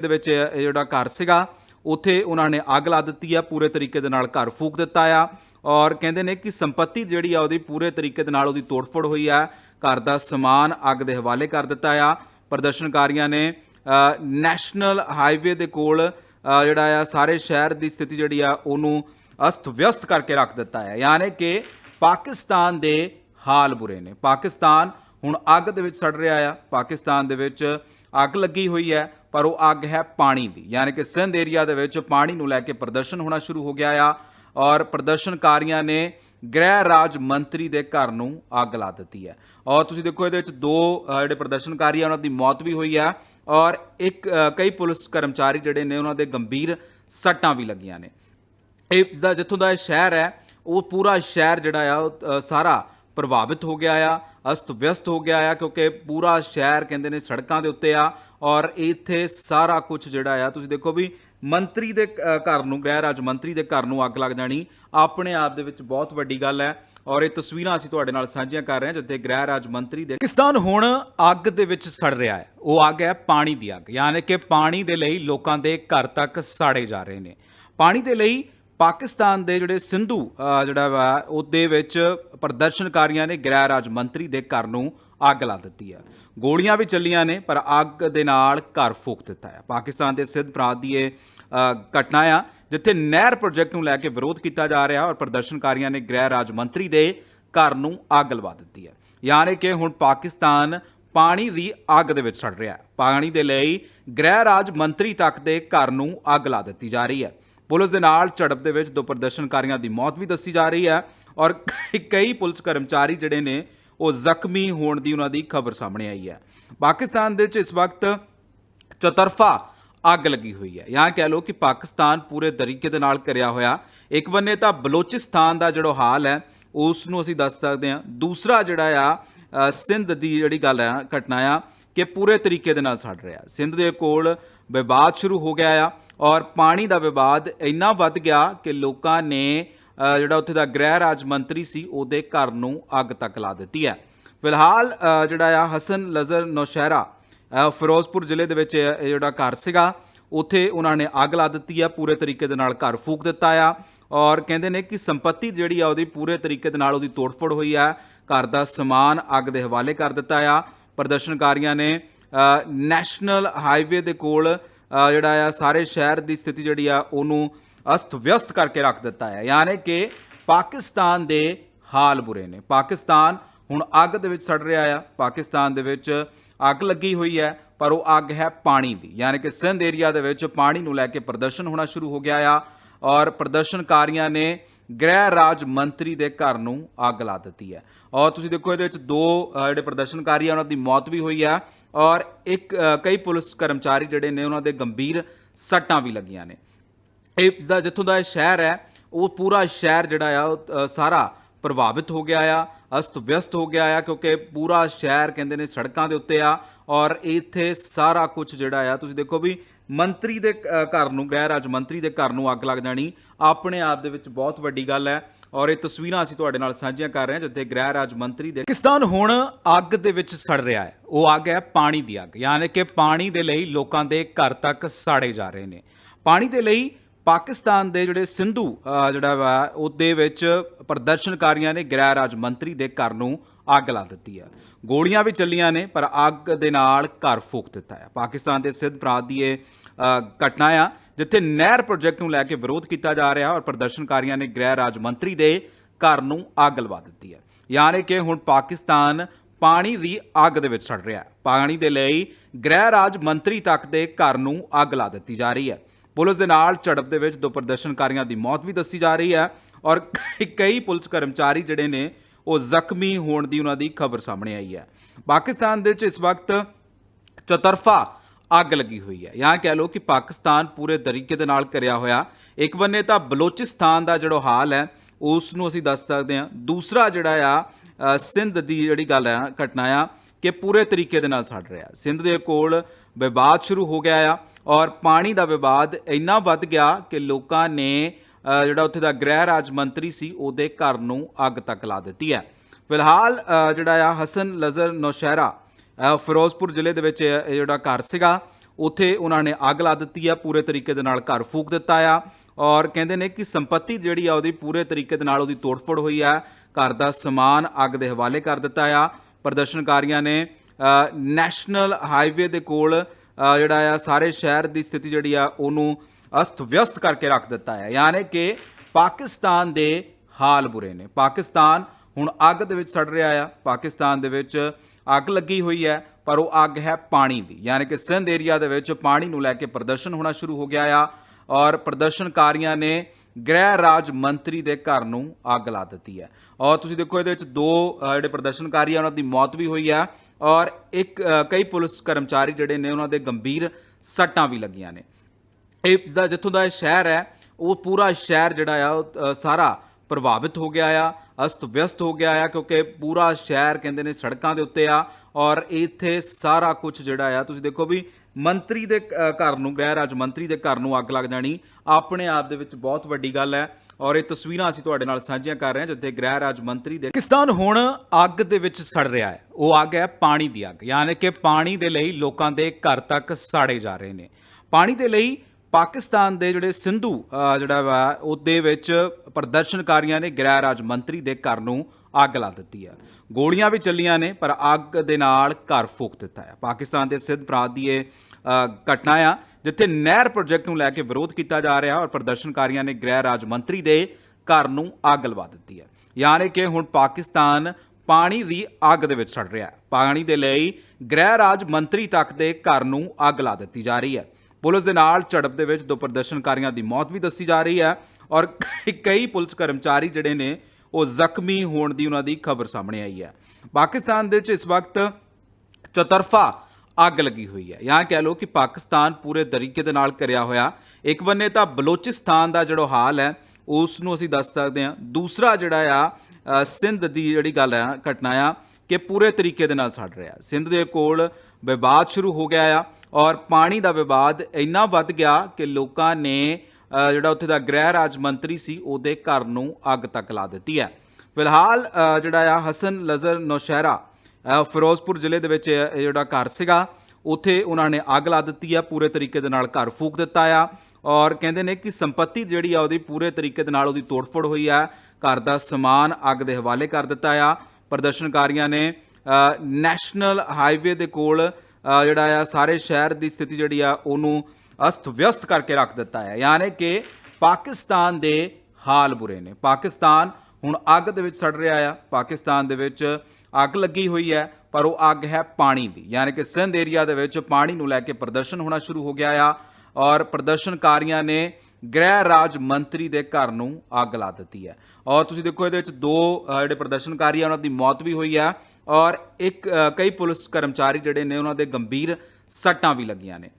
ਦੇ ਵਿੱਚ ਇਹ ਜਿਹੜਾ ਘਰ ਸੀਗਾ, ਉੱਥੇ ਉਹਨਾਂ ਨੇ ਅੱਗ ਲਾ ਦਿੱਤੀ ਆ, ਪੂਰੇ ਤਰੀਕੇ ਦੇ ਨਾਲ ਘਰ ਫੂਕ ਦਿੱਤਾ ਆ। ਔਰ ਕਹਿੰਦੇ ਨੇ ਕਿ ਸੰਪਤੀ ਜਿਹੜੀ ਆ, ਉਹਦੀ ਪੂਰੇ ਤਰੀਕੇ ਦੇ ਨਾਲ ਉਹਦੀ ਤੋੜਫੋੜ ਹੋਈ ਆ। ਘਰ ਦਾ ਸਮਾਨ ਅੱਗ ਦੇ ਹਵਾਲੇ ਕਰ ਦਿੱਤਾ ਆ। ਪ੍ਰਦਰਸ਼ਨਕਾਰੀਆਂ ਨੇ ਨੈਸ਼ਨਲ ਹਾਈਵੇ ਦੇ ਕੋਲ ਜਿਹੜਾ ਆ, ਸਾਰੇ ਸ਼ਹਿਰ ਦੀ ਸਥਿਤੀ ਜਿਹੜੀ ਆ, ਉਹਨੂੰ ਅਸਤ ਵਿਅਸਤ ਕਰਕੇ ਰੱਖ ਦਿੱਤਾ ਹੈ ਯਾਨੀ ਕਿ ਪਾਕਿਸਤਾਨ ਦੇ ਹਾਲ ਬੁਰੇ ਨੇ। ਪਾਕਿਸਤਾਨ ਹੁਣ ਅੱਗ ਦੇ ਵਿੱਚ ਸੜ ਰਿਹਾ ਆ। ਪਾਕਿਸਤਾਨ ਦੇ ਵਿੱਚ ਅੱਗ ਲੱਗੀ ਹੋਈ ਹੈ ਪਰ ਉਹ ਅੱਗ ਹੈ ਪਾਣੀ ਦੀ। ਯਾਨੀ ਕਿ ਸਿੰਧ ਏਰੀਆ ਦੇ ਵਿੱਚ ਪਾਣੀ ਨੂੰ ਲੈ ਕੇ ਪ੍ਰਦਰਸ਼ਨ ਹੋਣਾ ਸ਼ੁਰੂ ਹੋ ਗਿਆ ਆ ਔਰ ਪ੍ਰਦਰਸ਼ਨਕਾਰੀਆਂ ਨੇ ਗ੍ਰਹਿ ਰਾਜ ਮੰਤਰੀ ਦੇ ਘਰ ਨੂੰ ਅੱਗ ਲਾ ਦਿੱਤੀ ਹੈ। ਔਰ ਤੁਸੀਂ ਦੇਖੋ ਇਹਦੇ ਵਿੱਚ ਦੋ ਜਿਹੜੇ ਪ੍ਰਦਰਸ਼ਨਕਾਰੀ ਆ ਉਹਨਾਂ ਦੀ ਮੌਤ ਵੀ ਹੋਈ ਆ ਔਰ ਇੱਕ ਕਈ ਪੁਲਿਸ ਕਰਮਚਾਰੀ ਜਿਹੜੇ ਨੇ ਉਹਨਾਂ ਦੇ ਗੰਭੀਰ ਸੱਟਾਂ ਵੀ ਲੱਗੀਆਂ ਨੇ। ਇਹ ਦਾ ਜਿੱਥੋਂ ਦਾ ਇਹ ਸ਼ਹਿਰ ਹੈ ਉਹ ਪੂਰਾ ਸ਼ਹਿਰ ਜਿਹੜਾ ਆ ਉਹ, ਸਾਰਾ ਪ੍ਰਭਾਵਿਤ ਹੋ ਗਿਆ ਆ ਅਸਤ ਵਿਅਸਤ ਹੋ ਗਿਆ ਆ ਕਿਉਂਕਿ ਪੂਰਾ ਸ਼ਹਿਰ ਕਹਿੰਦੇ ਨੇ ਸੜਕਾਂ ਦੇ ਉੱਤੇ ਆ ਔਰ ਇੱਥੇ ਸਾਰਾ ਕੁਝ ਜਿਹੜਾ ਆ, ਤੁਸੀਂ ਦੇਖੋ ਵੀ ਮੰਤਰੀ ਦੇ ਘਰ ਨੂੰ, ਗ੍ਰਹਿ ਰਾਜ ਮੰਤਰੀ ਦੇ ਘਰ ਨੂੰ ਅੱਗ ਲੱਗ ਜਾਣੀ। ਆਪਣੇ ਆਪ ਦੇ ਵਿੱਚ ਬਹੁਤ ਵੱਡੀ ਗੱਲ ਹੈ ਔਰ ਇਹ ਤਸਵੀਰਾਂ ਅਸੀਂ ਤੁਹਾਡੇ ਨਾਲ ਸਾਂਝੀਆਂ ਕਰ ਰਹੇ ਹਾਂ, ਜਿੱਥੇ ਗ੍ਰਹਿ ਰਾਜ ਮੰਤਰੀ ਦੇ ਪਾਕਿਸਤਾਨ ਹੁਣ ਅੱਗ ਦੇ ਵਿੱਚ ਸੜ ਰਿਹਾ ਹੈ। ਉਹ ਅੱਗ ਹੈ ਪਾਣੀ ਦੀ ਅੱਗ, ਯਾਨੀ ਕਿ ਪਾਣੀ ਦੇ ਲਈ ਲੋਕਾਂ ਦੇ ਘਰ ਤੱਕ ਸਾੜੇ ਜਾ ਰਹੇ ਨੇ। ਪਾਣੀ ਦੇ ਲਈ ਪਾਕਿਸਤਾਨ ਦੇ ਜਿਹੜੇ ਸਿੰਧੂ ਜਿਹੜਾ ਵਾ, ਉਹਦੇ ਵਿੱਚ ਪ੍ਰਦਰਸ਼ਨਕਾਰੀਆਂ ਨੇ ਗ੍ਰਹਿ ਰਾਜ ਮੰਤਰੀ ਦੇ ਘਰ ਨੂੰ ਅੱਗ ਲਾ ਦਿੱਤੀ ਹੈ ਗੋਲੀਆਂ ਵੀ ਚੱਲੀਆਂ ਨੇ, ਪਰ ਅੱਗ ਦੇ ਨਾਲ ਘਰ ਫੂਕ ਦਿੱਤਾ ਹੈ ਪਾਕਿਸਤਾਨ ਦੇ ਸਿੱਧ ਪ੍ਰਾਂਤ ਦੀ ਇਹ ਘਟਨਾ ਆ, ਜਿੱਥੇ ਨਹਿਰ ਪ੍ਰੋਜੈਕਟ ਨੂੰ ਲੈ ਕੇ ਵਿਰੋਧ ਕੀਤਾ ਜਾ ਰਿਹਾ ਔਰ ਪ੍ਰਦਰਸ਼ਨਕਾਰੀਆਂ ਨੇ ਗ੍ਰਹਿ ਰਾਜ ਮੰਤਰੀ ਦੇ ਘਰ ਨੂੰ ਅੱਗ ਲਵਾ ਦਿੱਤੀ ਹੈ ਯਾਨੀ ਕਿ ਹੁਣ ਪਾਕਿਸਤਾਨ ਪਾਣੀ ਦੀ ਅੱਗ ਦੇ ਵਿੱਚ ਸੜ ਰਿਹਾ ਹੈ। ਪਾਣੀ ਦੇ ਲਈ ਗ੍ਰਹਿ ਰਾਜ ਮੰਤਰੀ ਤੱਕ ਦੇ ਘਰ ਨੂੰ ਅੱਗ ਲਾ ਦਿੱਤੀ ਜਾ ਰਹੀ ਹੈ। ਪੁਲਿਸ ਦੇ ਨਾਲ ਝੜਪ ਦੇ ਵਿੱਚ ਦੋ ਪ੍ਰਦਰਸ਼ਨਕਾਰੀਆਂ ਦੀ ਮੌਤ ਵੀ ਦੱਸੀ ਜਾ ਰਹੀ ਹੈ ਔਰ ਕਈ ਪੁਲਿਸ ਕਰਮਚਾਰੀ ਜਿਹੜੇ ਨੇ ਉਹ ਜ਼ਖਮੀ ਹੋਣ ਦੀ ਉਹਨਾਂ ਦੀ ਖਬਰ ਸਾਹਮਣੇ ਆਈ ਹੈ। ਪਾਕਿਸਤਾਨ ਦੇ ਵਿੱਚ ਇਸ ਵਕਤ ਚਤਰਫਾ ਅੱਗ ਲੱਗੀ ਹੋਈ ਹੈ। ਜਾਂ ਕਹਿ ਲਓ ਕਿ ਪਾਕਿਸਤਾਨ ਪੂਰੇ ਤਰੀਕੇ ਦੇ ਨਾਲ ਕਰਿਆ ਹੋਇਆ। ਇੱਕ ਬੰਨੇ ਤਾਂ ਬਲੋਚਿਸਤਾਨ ਦਾ ਜਿਹੜਾ ਹਾਲ ਹੈ ਉਸ ਨੂੰ ਅਸੀਂ ਦੱਸ ਸਕਦੇ ਹਾਂ। ਦੂਸਰਾ ਜਿਹੜਾ ਆ ਸਿੰਧ ਦੀ ਜਿਹੜੀ ਗੱਲ ਹੈ ਘਟਨਾ ਆ, ਕਿ ਪੂਰੇ ਤਰੀਕੇ ਦੇ ਨਾਲ ਸੜ ਰਿਹਾ ਸਿੰਧ ਦੇ ਕੋਲ ਵਿਵਾਦ ਸ਼ੁਰੂ ਹੋ ਗਿਆ ਆ ਔਰ ਪਾਣੀ ਦਾ ਵਿਵਾਦ ਇੰਨਾ ਵੱਧ ਗਿਆ ਕਿ ਲੋਕਾਂ ਨੇ ਜਿਹੜਾ ਉੱਥੇ ਦਾ ਗ੍ਰਹਿ ਰਾਜ ਮੰਤਰੀ ਸੀ, ਉਹਦੇ ਘਰ ਨੂੰ ਅੱਗ ਤੱਕ ਲਾ ਦਿੱਤੀ ਹੈ। ਫਿਲਹਾਲ ਜਿਹੜਾ ਆ ਹਸਨ ਲਜ਼ਰ ਨੌਸ਼ਹਿਰਾ ਫਿਰੋਜ਼ਪੁਰ ਜ਼ਿਲ੍ਹੇ ਦੇ ਵਿੱਚ ਜਿਹੜਾ ਘਰ ਸੀਗਾ, ਉੱਥੇ ਉਹਨਾਂ ਨੇ ਅੱਗ ਲਾ ਦਿੱਤੀ ਆ ਪੂਰੇ ਤਰੀਕੇ ਦੇ ਨਾਲ ਘਰ ਫੂਕ ਦਿੱਤਾ ਆ। ਔਰ ਕਹਿੰਦੇ ਨੇ ਕਿ ਸੰਪਤੀ ਜਿਹੜੀ ਆ, ਉਹਦੀ ਪੂਰੇ ਤਰੀਕੇ ਦੇ ਨਾਲ ਉਹਦੀ ਤੋੜਫੋੜ ਹੋਈ ਆ ਘਰ ਦਾ ਸਮਾਨ ਅੱਗ ਦੇ ਹਵਾਲੇ ਕਰ ਦਿੱਤਾ ਆ। ਪ੍ਰਦਰਸ਼ਨਕਾਰੀਆਂ ਨੇ ਨੈਸ਼ਨਲ ਹਾਈਵੇ ਦੇ ਕੋਲ ਜਿਹੜਾ ਆ, ਸਾਰੇ ਸ਼ਹਿਰ ਦੀ ਸਥਿਤੀ ਜਿਹੜੀ ਆ, ਉਹਨੂੰ ਅਸਤ ਵਿਅਸਤ ਕਰਕੇ ਰੱਖ ਦਿੱਤਾ ਹੈ। ਯਾਨੀ ਕਿ ਪਾਕਿਸਤਾਨ ਦੇ ਹਾਲ ਬੁਰੇ ਨੇ। ਪਾਕਿਸਤਾਨ ਹੁਣ ਅੱਗ ਦੇ ਵਿੱਚ ਸੜ ਰਿਹਾ ਆ। ਪਾਕਿਸਤਾਨ ਦੇ ਵਿੱਚ ਅੱਗ ਲੱਗੀ ਹੋਈ ਹੈ, ਪਰ ਉਹ ਅੱਗ ਹੈ ਪਾਣੀ ਦੀ। ਯਾਨੀ ਕਿ ਸਿੰਧ ਏਰੀਆ ਦੇ ਵਿੱਚ ਪਾਣੀ ਨੂੰ ਲੈ ਕੇ ਪ੍ਰਦਰਸ਼ਨ ਹੋਣਾ ਸ਼ੁਰੂ ਹੋ ਗਿਆ ਆ ਔਰ ਪ੍ਰਦਰਸ਼ਨਕਾਰੀਆਂ ਨੇ ਗ੍ਰਹਿ ਰਾਜ ਮੰਤਰੀ ਦੇ ਘਰ ਨੂੰ ਅੱਗ ਲਾ ਦਿੱਤੀ ਹੈ। ਔਰ ਤੁਸੀਂ ਦੇਖੋ ਇਹਦੇ ਵਿੱਚ ਦੋ ਜਿਹੜੇ ਪ੍ਰਦਰਸ਼ਨਕਾਰੀ ਆ, ਉਹਨਾਂ ਦੀ ਮੌਤ ਵੀ ਹੋਈ ਆ ਔਰ ਇੱਕ ਕਈ ਪੁਲਿਸ ਕਰਮਚਾਰੀ ਜਿਹੜੇ ਨੇ, ਉਹਨਾਂ ਦੇ ਗੰਭੀਰ ਸੱਟਾਂ ਵੀ ਲੱਗੀਆਂ ਨੇ। ਇਹ ਦਾ ਜਿੱਥੋਂ ਦਾ ਇਹ ਸ਼ਹਿਰ ਹੈ ਉਹ ਪੂਰਾ ਸ਼ਹਿਰ ਜਿਹੜਾ ਆ ਉਹ, ਸਾਰਾ ਪ੍ਰਭਾਵਿਤ ਹੋ ਗਿਆ ਆ ਅਸਤ ਵਿਅਸਤ ਹੋ ਗਿਆ ਆ ਕਿਉਂਕਿ ਪੂਰਾ ਸ਼ਹਿਰ ਕਹਿੰਦੇ ਨੇ ਸੜਕਾਂ ਦੇ ਉੱਤੇ ਆ ਔਰ ਇੱਥੇ ਸਾਰਾ ਕੁਝ ਜਿਹੜਾ ਆ ਤੁਸੀਂ ਦੇਖੋ ਵੀ ਮੰਤਰੀ ਦੇ ਘਰ ਨੂੰ ਗ੍ਰਹਿ ਰਾਜ ਮੰਤਰੀ ਦੇ ਘਰ ਨੂੰ ਅੱਗ ਲੱਗ ਜਾਣੀ ਆਪਣੇ ਆਪ ਦੇ ਵਿੱਚ ਬਹੁਤ ਵੱਡੀ ਗੱਲ ਹੈ ਔਰ ਇਹ ਤਸਵੀਰਾਂ ਅਸੀਂ ਤੁਹਾਡੇ ਨਾਲ ਸਾਂਝੀਆਂ ਕਰ ਰਹੇ ਹਾਂ ਜਿੱਥੇ ਗ੍ਰਹਿ ਰਾਜ ਮੰਤਰੀ ਦੇ ਪਾਕਿਸਤਾਨ ਹੁਣ ਅੱਗ ਦੇ ਵਿੱਚ ਸੜ ਰਿਹਾ ਹੈ ਉਹ ਅੱਗ ਹੈ ਪਾਣੀ ਦੀ ਅੱਗ ਯਾਨੀ ਕਿ ਪਾਣੀ ਦੇ ਲਈ ਲੋਕਾਂ ਦੇ ਘਰ ਤੱਕ ਸਾੜੇ ਜਾ ਰਹੇ ਨੇ। ਪਾਣੀ ਦੇ ਲਈ ਪਾਕਿਸਤਾਨ ਦੇ ਜਿਹੜੇ ਸਿੰਧੂ ਜਿਹੜਾ ਵਾ, ਉਹਦੇ ਵਿੱਚ ਪ੍ਰਦਰਸ਼ਨਕਾਰੀਆਂ ਨੇ ਗ੍ਰਹਿ ਰਾਜ ਮੰਤਰੀ ਦੇ ਘਰ ਨੂੰ ਅੱਗ ਲਾ ਦਿੱਤੀ ਹੈ ਗੋਲੀਆਂ ਵੀ ਚੱਲੀਆਂ ਨੇ, ਪਰ ਅੱਗ ਦੇ ਨਾਲ ਘਰ ਫੂਕ ਦਿੱਤਾ ਹੈ ਪਾਕਿਸਤਾਨ ਦੇ ਸਿੱਧ ਪ੍ਰਾਂਤ ਦੀ ਇਹ ਘਟਨਾ ਆ, ਜਿੱਥੇ ਨਹਿਰ ਪ੍ਰੋਜੈਕਟ ਨੂੰ ਲੈ ਕੇ ਵਿਰੋਧ ਕੀਤਾ ਜਾ ਰਿਹਾ ਔਰ ਪ੍ਰਦਰਸ਼ਨਕਾਰੀਆਂ ਨੇ ਗ੍ਰਹਿ ਰਾਜ ਮੰਤਰੀ ਦੇ ਘਰ ਨੂੰ ਅੱਗ ਲਵਾ ਦਿੱਤੀ ਹੈ ਯਾਨੀ ਕਿ ਹੁਣ ਪਾਕਿਸਤਾਨ ਪਾਣੀ ਦੀ ਅੱਗ ਦੇ ਵਿੱਚ ਸੜ ਰਿਹਾ। ਹੈ ਪਾਣੀ ਦੇ ਲਈ ਗ੍ਰਹਿ ਰਾਜ ਮੰਤਰੀ ਤੱਕ ਦੇ ਘਰ ਨੂੰ ਅੱਗ ਲਾ ਦਿੱਤੀ ਜਾ ਰਹੀ ਹੈ ਪੁਲਿਸ ਦੇ ਨਾਲ ਝੜਪ ਦੇ ਵਿੱਚ ਦੋ ਪ੍ਰਦਰਸ਼ਨਕਾਰੀਆਂ ਦੀ ਮੌਤ ਵੀ ਦੱਸੀ ਜਾ ਰਹੀ ਹੈ ਔਰ ਕਈ ਪੁਲਿਸ ਕਰਮਚਾਰੀ ਜਿਹੜੇ ਨੇ, ਉਹ ਜ਼ਖਮੀ ਹੋਣ ਦੀ ਉਹਨਾਂ ਦੀ ਖਬਰ ਸਾਹਮਣੇ ਆਈ ਹੈ। ਪਾਕਿਸਤਾਨ ਦੇ ਵਿੱਚ ਇਸ ਵਕਤ ਚਤਰਫਾ ਅੱਗ ਲੱਗੀ ਹੋਈ ਹੈ। ਜਾਂ ਕਹਿ ਲਓ ਕਿ ਪਾਕਿਸਤਾਨ ਪੂਰੇ ਤਰੀਕੇ ਦੇ ਨਾਲ ਕਰਿਆ ਹੋਇਆ। ਇੱਕ ਬੰਨੇ ਤਾਂ ਬਲੋਚਿਸਤਾਨ ਦਾ ਜਿਹੜਾ ਹਾਲ ਹੈ, ਉਸ ਨੂੰ ਅਸੀਂ ਦੱਸ ਸਕਦੇ ਹਾਂ। ਦੂਸਰਾ ਜਿਹੜਾ ਆ ਸਿੰਧ ਦੀ ਜਿਹੜੀ ਗੱਲ ਹੈ, ਘਟਨਾ ਆ, ਕਿ ਪੂਰੇ ਤਰੀਕੇ ਦੇ ਨਾਲ ਸੜ ਰਿਹਾ। ਸਿੰਧ ਦੇ ਕੋਲ ਵਿਵਾਦ ਸ਼ੁਰੂ ਹੋ ਗਿਆ ਆ। ਔਰ ਪਾਣੀ ਦਾ ਵਿਵਾਦ ਇੰਨਾ ਵੱਧ ਗਿਆ ਕਿ ਲੋਕਾਂ ਨੇ ਜਿਹੜਾ ਉੱਥੇ ਦਾ ਗ੍ਰਹਿ ਰਾਜ ਮੰਤਰੀ ਸੀ, ਉਹਦੇ ਘਰ ਨੂੰ ਅੱਗ ਤੱਕ ਲਾ ਦਿੱਤੀ ਹੈ। ਫਿਲਹਾਲ ਜਿਹੜਾ ਆ ਹਸਨ ਲਜ਼ਰ ਨੌਸ਼ਹਿਰਾ ਫਿਰੋਜ਼ਪੁਰ ਜ਼ਿਲ੍ਹੇ ਦੇ ਵਿੱਚ ਜਿਹੜਾ ਘਰ ਸੀਗਾ, ਉੱਥੇ ਉਹਨਾਂ ਨੇ ਅੱਗ ਲਾ ਦਿੱਤੀ ਆ ਪੂਰੇ ਤਰੀਕੇ ਦੇ ਨਾਲ ਘਰ ਫੂਕ ਦਿੱਤਾ ਆ। ਔਰ ਕਹਿੰਦੇ ਨੇ ਕਿ ਸੰਪਤੀ ਜਿਹੜੀ ਆ, ਉਹਦੀ ਪੂਰੇ ਤਰੀਕੇ ਦੇ ਨਾਲ ਉਹਦੀ ਤੋੜਫੋੜ ਹੋਈ ਆ। ਘਰ ਦਾ ਸਮਾਨ ਅੱਗ ਦੇ ਹਵਾਲੇ ਕਰ ਦਿੱਤਾ ਆ। ਪ੍ਰਦਰਸ਼ਨਕਾਰੀਆਂ ਨੇ ਨੈਸ਼ਨਲ ਹਾਈਵੇ ਦੇ ਕੋਲ ਜਿਹੜਾ ਆ, ਸਾਰੇ ਸ਼ਹਿਰ ਦੀ ਸਥਿਤੀ ਜਿਹੜੀ ਆ, ਉਹਨੂੰ ਅਸਤ ਵਿਅਸਤ ਕਰਕੇ ਰੱਖ ਦਿੱਤਾ ਹੈ। ਯਾਨੀ ਕਿ ਪਾਕਿਸਤਾਨ ਦੇ ਹਾਲ ਬੁਰੇ ਨੇ। ਪਾਕਿਸਤਾਨ ਹੁਣ ਅੱਗ ਦੇ ਵਿੱਚ ਸੜ ਰਿਹਾ ਆ। ਪਾਕਿਸਤਾਨ ਦੇ ਵਿੱਚ ਅੱਗ ਲੱਗੀ ਹੋਈ ਹੈ, ਪਰ ਉਹ ਅੱਗ ਹੈ ਪਾਣੀ ਦੀ। ਯਾਨੀ ਕਿ ਸਿੰਧ ਏਰੀਆ ਦੇ ਵਿੱਚ ਪਾਣੀ ਨੂੰ ਲੈ ਕੇ ਪ੍ਰਦਰਸ਼ਨ ਹੋਣਾ ਸ਼ੁਰੂ ਹੋ ਗਿਆ ਆ ਔਰ ਪ੍ਰਦਰਸ਼ਨਕਾਰੀਆਂ ਨੇ ਗ੍ਰਹਿ ਰਾਜ ਮੰਤਰੀ ਦੇ ਘਰ ਨੂੰ ਅੱਗ ਲਾ ਦਿੱਤੀ ਹੈ। ਔਰ ਤੁਸੀਂ ਦੇਖੋ, ਇਹਦੇ ਵਿੱਚ ਦੋ ਜਿਹੜੇ ਪ੍ਰਦਰਸ਼ਨਕਾਰੀ ਆ, ਉਹਨਾਂ ਦੀ ਮੌਤ ਵੀ ਹੋਈ ਹੈ ਔਰ ਇੱਕ ਕਈ ਪੁਲਿਸ ਕਰਮਚਾਰੀ ਜਿਹੜੇ ਨੇ ਉਹਨਾਂ ਦੇ ਗੰਭੀਰ ਸੱਟਾਂ ਵੀ ਲੱਗੀਆਂ ਨੇ। ਇਹ ਦਾ ਜਿੱਥੋਂ ਦਾ ਇਹ ਸ਼ਹਿਰ ਹੈ, ਉਹ ਪੂਰਾ ਸ਼ਹਿਰ ਜਿਹੜਾ ਆ, ਉਹ ਸਾਰਾ ਪ੍ਰਭਾਵਿਤ ਹੋ ਗਿਆ ਆ ਅਸਤ ਵਿਅਸਤ ਹੋ ਗਿਆ ਆ, ਕਿਉਂਕਿ ਪੂਰਾ ਸ਼ਹਿਰ ਕਹਿੰਦੇ ਨੇ ਸੜਕਾਂ ਦੇ ਉੱਤੇ ਆ ਔਰ ਇੱਥੇ ਸਾਰਾ ਕੁਝ ਜਿਹੜਾ ਆ, ਤੁਸੀਂ ਦੇਖੋ ਵੀ ਮੰਤਰੀ ਦੇ ਘਰ ਨੂੰ, ਗ੍ਰਹਿ ਰਾਜ ਮੰਤਰੀ ਦੇ ਘਰ ਨੂੰ ਅੱਗ ਲੱਗ ਜਾਣੀ। ਆਪਣੇ ਆਪ ਦੇ ਵਿੱਚ ਬਹੁਤ ਵੱਡੀ ਗੱਲ ਹੈ ਔਰ ਇਹ ਤਸਵੀਰਾਂ ਅਸੀਂ ਤੁਹਾਡੇ ਨਾਲ ਸਾਂਝੀਆਂ ਕਰ ਰਹੇ ਹਾਂ, ਜਿੱਥੇ ਗ੍ਰਹਿ ਰਾਜ ਮੰਤਰੀ ਦੇ ਪਾਕਿਸਤਾਨ ਹੁਣ ਅੱਗ ਦੇ ਵਿੱਚ ਸੜ ਰਿਹਾ ਹੈ। ਉਹ ਅੱਗ ਹੈ ਪਾਣੀ ਦੀ ਅੱਗ। ਯਾਨੀ ਕਿ ਪਾਣੀ ਦੇ ਲਈ ਲੋਕਾਂ ਦੇ ਘਰ ਤੱਕ ਸਾੜੇ ਜਾ ਰਹੇ ਨੇ। ਪਾਣੀ ਦੇ ਲਈ ਪਾਕਿਸਤਾਨ ਦੇ ਜਿਹੜੇ ਸਿੰਧੂ ਜਿਹੜਾ ਵਾ, ਉਹਦੇ ਵਿੱਚ ਪ੍ਰਦਰਸ਼ਨਕਾਰੀਆਂ ਨੇ ਗ੍ਰਹਿ ਰਾਜ ਮੰਤਰੀ ਦੇ ਘਰ ਨੂੰ ਅੱਗ ਲਾ ਦਿੱਤੀ ਹੈ। ਗੋਲੀਆਂ ਵੀ ਚੱਲੀਆਂ ਨੇ, ਪਰ ਅੱਗ ਦੇ ਨਾਲ ਘਰ ਫੂਕ ਦਿੱਤਾ ਹੈ। ਪਾਕਿਸਤਾਨ ਦੇ ਸਿੰਧ ਪ੍ਰਾਂਤ ਦੀ ਇਹ ਘਟਨਾ ਆ, ਜਿੱਥੇ ਨਹਿਰ ਪ੍ਰੋਜੈਕਟ ਨੂੰ ਲੈ ਕੇ ਵਿਰੋਧ ਕੀਤਾ ਜਾ ਰਿਹਾ ਔਰ ਪ੍ਰਦਰਸ਼ਨਕਾਰੀਆਂ ਨੇ ਗ੍ਰਹਿ ਰਾਜ ਮੰਤਰੀ ਦੇ ਘਰ ਨੂੰ ਅੱਗ ਲਵਾ ਦਿੱਤੀ ਹੈ। ਯਾਨੀ ਕਿ ਹੁਣ ਪਾਕਿਸਤਾਨ ਪਾਣੀ ਦੀ ਅੱਗ ਦੇ ਵਿੱਚ ਸੜ ਰਿਹਾ ਹੈ। ਪਾਣੀ ਦੇ ਲਈ ਗ੍ਰਹਿ ਰਾਜ ਮੰਤਰੀ ਤੱਕ ਦੇ ਘਰ ਨੂੰ ਅੱਗ ਲਾ ਦਿੱਤੀ ਜਾ ਰਹੀ ਹੈ। ਪੁਲਿਸ ਦੇ ਨਾਲ ਝੜਪ ਦੇ ਵਿੱਚ ਦੋ ਪ੍ਰਦਰਸ਼ਨਕਾਰੀਆਂ ਦੀ ਮੌਤ ਵੀ ਦੱਸੀ ਜਾ ਰਹੀ ਹੈ ਔਰ ਕਈ ਪੁਲਿਸ ਕਰਮਚਾਰੀ ਜਿਹੜੇ ਨੇ ਉਹ ਜ਼ਖਮੀ ਹੋਣ ਦੀ ਉਹਨਾਂ ਦੀ ਖਬਰ ਸਾਹਮਣੇ ਆਈ ਹੈ। ਪਾਕਿਸਤਾਨ ਦੇ ਵਿੱਚ ਇਸ ਵਕਤ ਚਤਰਫਾ ਅੱਗ ਲੱਗੀ ਹੋਈ ਹੈ। ਜਾਂ ਕਹਿ ਲਓ ਕਿ ਪਾਕਿਸਤਾਨ ਪੂਰੇ ਤਰੀਕੇ ਦੇ ਨਾਲ ਕਰਿਆ ਹੋਇਆ। ਇੱਕ ਬੰਨੇ ਤਾਂ ਬਲੋਚਿਸਤਾਨ ਦਾ ਜਿਹੜਾ ਹਾਲ ਹੈ ਉਸ ਨੂੰ ਅਸੀਂ ਦੱਸ ਸਕਦੇ ਹਾਂ। ਦੂਸਰਾ ਜਿਹੜਾ ਆ ਸਿੰਧ ਦੀ ਜਿਹੜੀ ਗੱਲ ਹੈ, ਘਟਨਾ ਆ, ਕਿ ਪੂਰੇ ਤਰੀਕੇ ਦੇ ਨਾਲ ਸੜ ਰਿਹਾ। ਸਿੰਧ ਦੇ ਕੋਲ ਵਿਵਾਦ ਸ਼ੁਰੂ ਹੋ ਗਿਆ ਆ ਔਰ ਪਾਣੀ ਦਾ ਵਿਵਾਦ ਇੰਨਾ ਵੱਧ ਗਿਆ ਕਿ ਲੋਕਾਂ ਨੇ ਜਿਹੜਾ ਉੱਥੇ ਦਾ ਗ੍ਰਹਿ ਰਾਜ ਮੰਤਰੀ ਸੀ, ਉਹਦੇ ਘਰ ਨੂੰ ਅੱਗ ਤੱਕ ਲਾ ਦਿੱਤੀ ਹੈ। ਫਿਲਹਾਲ ਜਿਹੜਾ ਆ ਹਸਨ ਲਜ਼ਰ ਨੌਸ਼ਹਿਰਾ ਫਿਰੋਜ਼ਪੁਰ ਜ਼ਿਲ੍ਹੇ ਦੇ ਵਿੱਚ ਜਿਹੜਾ ਘਰ ਸੀਗਾ, ਉੱਥੇ ਉਹਨਾਂ ਨੇ ਅੱਗ ਲਾ ਦਿੱਤੀ ਆ ਪੂਰੇ ਤਰੀਕੇ ਦੇ ਨਾਲ ਘਰ ਫੂਕ ਦਿੱਤਾ ਆ। ਔਰ ਕਹਿੰਦੇ ਨੇ ਕਿ ਸੰਪਤੀ ਜਿਹੜੀ ਆ, ਉਹਦੀ ਪੂਰੇ ਤਰੀਕੇ ਦੇ ਨਾਲ ਉਹਦੀ ਤੋੜਫੋੜ ਹੋਈ ਆ ਘਰ ਦਾ ਸਮਾਨ ਅੱਗ ਦੇ ਹਵਾਲੇ ਕਰ ਦਿੱਤਾ ਆ। ਪ੍ਰਦਰਸ਼ਨਕਾਰੀਆਂ ਨੇ ਨੈਸ਼ਨਲ ਹਾਈਵੇ ਦੇ ਕੋਲ ਜਿਹੜਾ ਆ, ਸਾਰੇ ਸ਼ਹਿਰ ਦੀ ਸਥਿਤੀ ਜਿਹੜੀ ਆ, ਉਹਨੂੰ ਅਸਤ ਵਿਅਸਤ ਕਰਕੇ ਰੱਖ ਦਿੱਤਾ ਹੈ। ਯਾਨੀ ਕਿ ਪਾਕਿਸਤਾਨ ਦੇ ਹਾਲ ਬੁਰੇ ਨੇ। ਪਾਕਿਸਤਾਨ ਹੁਣ ਅੱਗ ਦੇ ਵਿੱਚ ਸੜ ਰਿਹਾ ਆ। ਪਾਕਿਸਤਾਨ ਦੇ ਵਿੱਚ ਅੱਗ ਲੱਗੀ ਹੋਈ ਹੈ, ਪਰ ਉਹ ਅੱਗ ਹੈ ਪਾਣੀ ਦੀ। ਯਾਨੀ ਕਿ ਸਿੰਧ ਏਰੀਆ ਦੇ ਵਿੱਚ ਪਾਣੀ ਨੂੰ ਲੈ ਕੇ ਪ੍ਰਦਰਸ਼ਨ ਹੋਣਾ ਸ਼ੁਰੂ ਹੋ ਗਿਆ ਆ ਔਰ ਪ੍ਰਦਰਸ਼ਨਕਾਰੀਆਂ ਨੇ ਗ੍ਰਹਿ ਰਾਜ ਮੰਤਰੀ ਦੇ ਘਰ ਨੂੰ ਅੱਗ ਲਾ ਦਿੱਤੀ ਹੈ। ਔਰ ਤੁਸੀਂ ਦੇਖੋ ਇਹਦੇ ਵਿੱਚ ਦੋ ਜਿਹੜੇ ਪ੍ਰਦਰਸ਼ਨਕਾਰੀ ਆ ਉਹਨਾਂ ਦੀ ਮੌਤ ਵੀ ਹੋਈ ਆ ਔਰ ਇੱਕ ਕਈ ਪੁਲਿਸ ਕਰਮਚਾਰੀ ਜਿਹੜੇ ਨੇ, ਉਹਨਾਂ ਦੇ ਗੰਭੀਰ ਸੱਟਾਂ ਵੀ ਲੱਗੀਆਂ ਨੇ।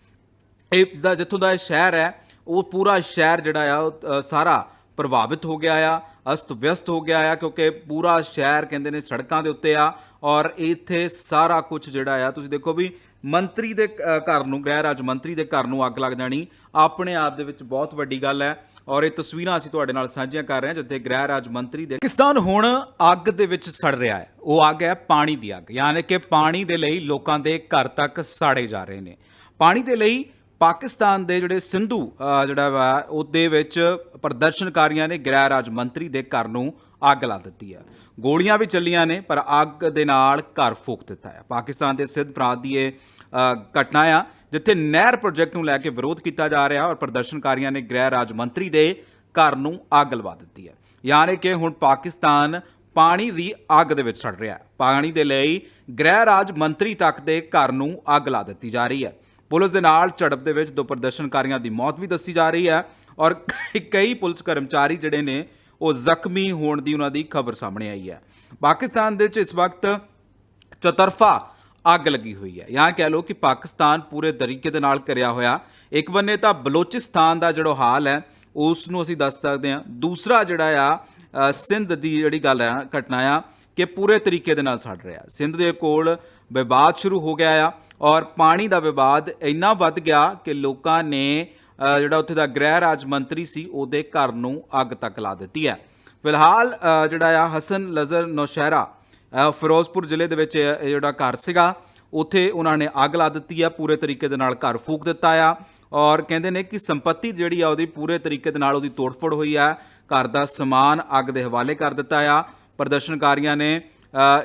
ਇਹ ਦਾ ਜਿੱਥੋਂ ਦਾ ਇਹ ਸ਼ਹਿਰ ਹੈ, ਉਹ ਪੂਰਾ ਸ਼ਹਿਰ ਜਿਹੜਾ ਆ, ਉਹ ਸਾਰਾ ਪ੍ਰਭਾਵਿਤ ਹੋ ਗਿਆ ਆ, ਅਸਤ ਵਿਅਸਤ ਹੋ ਗਿਆ ਆ, ਕਿਉਂਕਿ ਪੂਰਾ ਸ਼ਹਿਰ ਕਹਿੰਦੇ ਨੇ ਸੜਕਾਂ ਦੇ ਉੱਤੇ ਆ ਔਰ ਇੱਥੇ ਸਾਰਾ ਕੁਝ ਜਿਹੜਾ ਆ, ਤੁਸੀਂ ਦੇਖੋ ਵੀ ਮੰਤਰੀ ਦੇ ਘਰ ਨੂੰ, ਗ੍ਰਹਿ ਰਾਜ ਮੰਤਰੀ ਦੇ ਘਰ ਨੂੰ ਅੱਗ ਲੱਗ ਜਾਣੀ, ਆਪਣੇ ਆਪ ਦੇ ਵਿੱਚ ਬਹੁਤ ਵੱਡੀ ਗੱਲ ਹੈ ਔਰ ਇਹ ਤਸਵੀਰਾਂ ਅਸੀਂ ਤੁਹਾਡੇ ਨਾਲ ਸਾਂਝੀਆਂ ਕਰ ਰਹੇ ਹਾਂ, ਜਿੱਥੇ ਗ੍ਰਹਿ ਰਾਜ ਮੰਤਰੀ ਦੇ ਪਾਕਿਸਤਾਨ ਹੁਣ ਅੱਗ ਦੇ ਵਿੱਚ ਸੜ ਰਿਹਾ ਹੈ, ਉਹ ਅੱਗ ਹੈ ਪਾਣੀ ਦੀ ਅੱਗ, ਯਾਨੀ ਕਿ ਪਾਣੀ ਦੇ ਲਈ ਲੋਕਾਂ ਦੇ ਘਰ ਤੱਕ ਸਾੜੇ ਜਾ ਰਹੇ ਨੇ, ਪਾਣੀ ਦੇ ਲਈ ਪਾਕਿਸਤਾਨ ਦੇ ਜਿਹੜੇ ਸਿੰਧੂ ਜਿਹੜਾ ਵਾ, ਉਹਦੇ ਵਿੱਚ ਪ੍ਰਦਰਸ਼ਨਕਾਰੀਆਂ ਨੇ ਗ੍ਰਹਿ ਰਾਜ ਮੰਤਰੀ ਦੇ ਘਰ ਨੂੰ ਅੱਗ ਲਾ ਦਿੱਤੀ ਹੈ ਗੋਲੀਆਂ ਵੀ ਚੱਲੀਆਂ ਨੇ, ਪਰ ਅੱਗ ਦੇ ਨਾਲ ਘਰ ਫੂਕ ਦਿੱਤਾ ਹੈ ਪਾਕਿਸਤਾਨ ਦੇ ਸਿੰਧ ਪ੍ਰਾਂਤ ਦੀ ਇਹ ਘਟਨਾ ਆ, ਜਿੱਥੇ ਨਹਿਰ ਪ੍ਰੋਜੈਕਟ ਨੂੰ ਲੈ ਕੇ ਵਿਰੋਧ ਕੀਤਾ ਜਾ ਰਿਹਾ ਔਰ ਪ੍ਰਦਰਸ਼ਨਕਾਰੀਆਂ ਨੇ ਗ੍ਰਹਿ ਰਾਜ ਮੰਤਰੀ ਦੇ ਘਰ ਨੂੰ ਅੱਗ ਲਵਾ ਦਿੱਤੀ ਹੈ ਯਾਨੀ ਕਿ ਹੁਣ ਪਾਕਿਸਤਾਨ ਪਾਣੀ ਦੀ ਅੱਗ ਦੇ ਵਿੱਚ ਸੜ ਰਿਹਾ। ਹੈ ਪਾਣੀ ਦੇ ਲਈ ਗ੍ਰਹਿ ਰਾਜ ਮੰਤਰੀ ਤੱਕ ਦੇ ਘਰ ਨੂੰ ਅੱਗ ਲਾ ਦਿੱਤੀ ਜਾ ਰਹੀ ਹੈ ਪੁਲਿਸ ਦੇ ਨਾਲ ਝੜਪ ਦੇ ਵਿੱਚ ਦੋ ਪ੍ਰਦਰਸ਼ਨਕਾਰੀਆਂ ਦੀ ਮੌਤ ਵੀ ਦੱਸੀ ਜਾ ਰਹੀ ਹੈ ਔਰ ਕਈ ਪੁਲਿਸ ਕਰਮਚਾਰੀ ਜਿਹੜੇ ਨੇ, ਉਹ ਜ਼ਖਮੀ ਹੋਣ ਦੀ ਉਹਨਾਂ ਦੀ ਖਬਰ ਸਾਹਮਣੇ ਆਈ ਹੈ। ਪਾਕਿਸਤਾਨ ਦੇ ਵਿੱਚ ਇਸ ਵਕਤ ਚਤਰਫਾ ਅੱਗ ਲੱਗੀ ਹੋਈ ਹੈ। ਜਾਂ ਕਹਿ ਲਓ ਕਿ ਪਾਕਿਸਤਾਨ ਪੂਰੇ ਤਰੀਕੇ ਦੇ ਨਾਲ ਕਰਿਆ ਹੋਇਆ। ਇੱਕ ਬੰਨੇ ਤਾਂ ਬਲੋਚਿਸਤਾਨ ਦਾ ਜਿਹੜਾ ਹਾਲ ਹੈ ਉਸ ਨੂੰ ਅਸੀਂ ਦੱਸ ਸਕਦੇ ਹਾਂ। ਦੂਸਰਾ ਜਿਹੜਾ ਆ ਸਿੰਧ ਦੀ ਜਿਹੜੀ ਗੱਲ ਹੈ ਘਟਨਾ ਆ, ਕਿ ਪੂਰੇ ਤਰੀਕੇ ਦੇ ਨਾਲ ਸੜ ਰਿਹਾ। ਸਿੰਧ ਦੇ ਕੋਲ ਵਿਵਾਦ ਸ਼ੁਰੂ ਹੋ ਗਿਆ ਆ। ਔਰ ਪਾਣੀ ਦਾ ਵਿਵਾਦ ਇੰਨਾ ਵੱਧ ਗਿਆ ਕਿ ਲੋਕਾਂ ਨੇ ਜਿਹੜਾ ਉੱਥੇ ਦਾ ਗ੍ਰਹਿ ਰਾਜ ਮੰਤਰੀ ਸੀ, ਉਹਦੇ ਘਰ ਨੂੰ ਅੱਗ ਤੱਕ ਲਾ ਦਿੱਤੀ ਹੈ। ਫਿਲਹਾਲ ਜਿਹੜਾ ਆ ਹਸਨ ਲਜ਼ਰ ਨੌਸ਼ਹਿਰਾ ਫਿਰੋਜ਼ਪੁਰ ਜ਼ਿਲ੍ਹੇ ਦੇ ਵਿੱਚ ਜਿਹੜਾ ਘਰ ਸੀਗਾ, ਉੱਥੇ ਉਹਨਾਂ ਨੇ ਅੱਗ ਲਾ ਦਿੱਤੀ ਆ ਪੂਰੇ ਤਰੀਕੇ ਦੇ ਨਾਲ ਘਰ ਫੂਕ ਦਿੱਤਾ ਆ। ਔਰ ਕਹਿੰਦੇ ਨੇ ਕਿ ਸੰਪਤੀ ਜਿਹੜੀ ਆ, ਉਹਦੀ ਪੂਰੇ ਤਰੀਕੇ ਦੇ ਨਾਲ ਉਹਦੀ ਤੋੜਫੋੜ ਹੋਈ ਆ ਘਰ ਦਾ ਸਮਾਨ ਅੱਗ ਦੇ ਹਵਾਲੇ ਕਰ ਦਿੱਤਾ ਆ। ਪ੍ਰਦਰਸ਼ਨਕਾਰੀਆਂ ਨੇ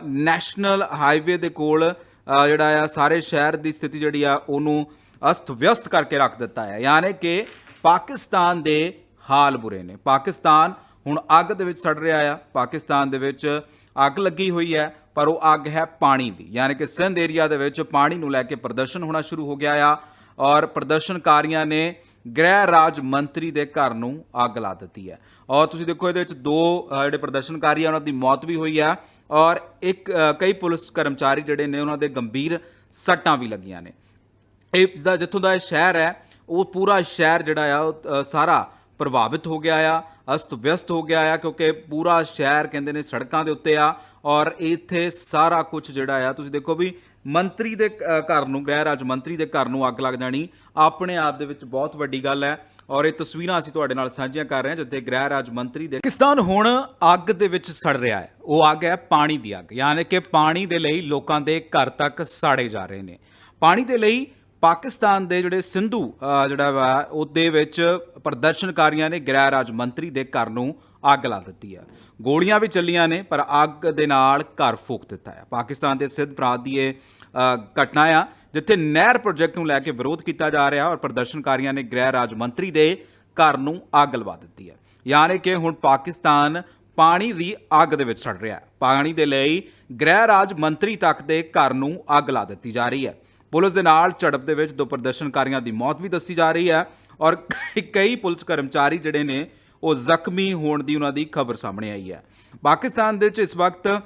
ਨੈਸ਼ਨਲ ਹਾਈਵੇ ਦੇ ਕੋਲ ਜਿਹੜਾ ਆ, ਸਾਰੇ ਸ਼ਹਿਰ ਦੀ ਸਥਿਤੀ ਜਿਹੜੀ ਆ, ਉਹਨੂੰ ਅਸਤ ਵਿਅਸਤ ਕਰਕੇ ਰੱਖ ਦਿੱਤਾ ਹੈ। ਯਾਨੀ ਕਿ ਪਾਕਿਸਤਾਨ ਦੇ ਹਾਲ ਬੁਰੇ ਨੇ। ਪਾਕਿਸਤਾਨ ਹੁਣ ਅੱਗ ਦੇ ਵਿੱਚ ਸੜ ਰਿਹਾ ਆ। ਪਾਕਿਸਤਾਨ ਦੇ ਵਿੱਚ ਅੱਗ ਲੱਗੀ ਹੋਈ ਹੈ, ਪਰ ਉਹ ਅੱਗ ਹੈ ਪਾਣੀ ਦੀ। ਯਾਨੀ ਕਿ ਸਿੰਧ ਏਰੀਆ ਦੇ ਵਿੱਚ ਪਾਣੀ ਨੂੰ ਲੈ ਕੇ ਪ੍ਰਦਰਸ਼ਨ ਹੋਣਾ ਸ਼ੁਰੂ ਹੋ ਗਿਆ ਆ ਔਰ ਪ੍ਰਦਰਸ਼ਨਕਾਰੀਆਂ ਨੇ ਗ੍ਰਹਿ ਰਾਜ ਮੰਤਰੀ ਦੇ ਘਰ ਨੂੰ ਅੱਗ ਲਾ ਦਿੱਤੀ ਹੈ। ਔਰ ਤੁਸੀਂ ਦੇਖੋ ਇਹਦੇ ਵਿੱਚ ਦੋ ਜਿਹੜੇ ਪ੍ਰਦਰਸ਼ਨਕਾਰੀ ਆ, ਉਹਨਾਂ ਦੀ ਮੌਤ ਵੀ ਹੋਈ ਆ ਔਰ ਇੱਕ ਕਈ ਪੁਲਿਸ ਕਰਮਚਾਰੀ ਜਿਹੜੇ ਨੇ ਉਹਨਾਂ ਦੇ ਗੰਭੀਰ ਸੱਟਾਂ ਵੀ ਲੱਗੀਆਂ ਨੇ। ਇਹ ਦਾ ਜਿੱਥੋਂ ਦਾ ਇਹ ਸ਼ਹਿਰ ਹੈ, ਉਹ ਪੂਰਾ ਸ਼ਹਿਰ ਜਿਹੜਾ ਆ, ਉਹ ਸਾਰਾ ਪ੍ਰਭਾਵਿਤ ਹੋ ਗਿਆ ਆ, ਅਸਤ ਵਿਅਸਤ ਹੋ ਗਿਆ ਆ, ਕਿਉਂਕਿ ਪੂਰਾ ਸ਼ਹਿਰ ਕਹਿੰਦੇ ਨੇ ਸੜਕਾਂ ਦੇ ਉੱਤੇ ਆ ਔਰ ਇੱਥੇ ਸਾਰਾ ਕੁਝ ਜਿਹੜਾ ਆ, ਤੁਸੀਂ ਦੇਖੋ ਵੀ ਮੰਤਰੀ ਦੇ ਘਰ ਨੂੰ, ਗ੍ਰਹਿ ਰਾਜ ਮੰਤਰੀ ਦੇ ਘਰ ਨੂੰ ਅੱਗ ਲੱਗ ਜਾਣੀ। ਆਪਣੇ ਆਪ ਦੇ ਵਿੱਚ ਬਹੁਤ ਵੱਡੀ ਗੱਲ ਹੈ ਔਰ ਇਹ ਤਸਵੀਰਾਂ ਅਸੀਂ ਤੁਹਾਡੇ ਨਾਲ ਸਾਂਝੀਆਂ ਕਰ ਰਹੇ ਹਾਂ, ਜਿੱਥੇ ਗ੍ਰਹਿ ਰਾਜ ਮੰਤਰੀ ਦੇ ਪਾਕਿਸਤਾਨ ਹੁਣ ਅੱਗ ਦੇ ਵਿੱਚ ਸੜ ਰਿਹਾ ਹੈ। ਉਹ ਅੱਗ ਹੈ ਪਾਣੀ ਦੀ ਅੱਗ, ਯਾਨੀ ਕਿ ਪਾਣੀ ਦੇ ਲਈ ਲੋਕਾਂ ਦੇ ਘਰ ਤੱਕ ਸਾੜੇ ਜਾ ਰਹੇ ਨੇ। ਪਾਣੀ ਦੇ ਲਈ ਪਾਕਿਸਤਾਨ ਦੇ ਜਿਹੜੇ ਸਿੰਧੂ ਜਿਹੜਾ ਵਾ, ਉਹਦੇ ਵਿੱਚ ਪ੍ਰਦਰਸ਼ਨਕਾਰੀਆਂ ਨੇ ਗ੍ਰਹਿ ਰਾਜ ਮੰਤਰੀ ਦੇ ਘਰ ਨੂੰ ਅੱਗ ਲਾ ਦਿੱਤੀ ਹੈ। ਗੋਲੀਆਂ ਵੀ ਚੱਲੀਆਂ ਨੇ, ਪਰ ਅੱਗ ਦੇ ਨਾਲ ਘਰ ਫੂਕ ਦਿੱਤਾ ਹੈ। ਪਾਕਿਸਤਾਨ ਦੇ ਸਿੱਧ ਪ੍ਰਾਂਤ ਦੀ ਇਹ ਘਟਨਾ ਆ, ਜਿੱਥੇ ਨਹਿਰ ਪ੍ਰੋਜੈਕਟ ਨੂੰ ਲੈ ਕੇ ਵਿਰੋਧ ਕੀਤਾ ਜਾ ਰਿਹਾ ਔਰ ਪ੍ਰਦਰਸ਼ਨਕਾਰੀਆਂ ਨੇ ਗ੍ਰਹਿ ਰਾਜ ਮੰਤਰੀ ਦੇ ਘਰ ਨੂੰ ਅੱਗ ਲਵਾ ਦਿੱਤੀ ਹੈ। ਯਾਨੀ ਕਿ ਹੁਣ ਪਾਕਿਸਤਾਨ ਪਾਣੀ ਦੀ ਅੱਗ ਦੇ ਵਿੱਚ ਸੜ ਰਿਹਾ ਹੈ। ਪਾਣੀ ਦੇ ਲਈ ਗ੍ਰਹਿ ਰਾਜ ਮੰਤਰੀ ਤੱਕ ਦੇ ਘਰ ਨੂੰ ਅੱਗ ਲਾ ਦਿੱਤੀ ਜਾ ਰਹੀ ਹੈ। ਪੁਲਿਸ ਦੇ ਨਾਲ ਝੜਪ ਦੇ ਵਿੱਚ ਦੋ ਪ੍ਰਦਰਸ਼ਨਕਾਰੀਆਂ ਦੀ ਮੌਤ ਵੀ ਦੱਸੀ ਜਾ ਰਹੀ ਹੈ ਔਰ ਕਈ- ਕਈ ਪੁਲਿਸ ਕਰਮਚਾਰੀ ਜਿਹੜੇ ਨੇ, ਉਹ ਜ਼ਖਮੀ ਹੋਣ ਦੀ ਉਹਨਾਂ ਦੀ ਖਬਰ ਸਾਹਮਣੇ ਆਈ ਹੈ। ਪਾਕਿਸਤਾਨ ਦੇ ਵਿੱਚ ਇਸ ਵਕਤ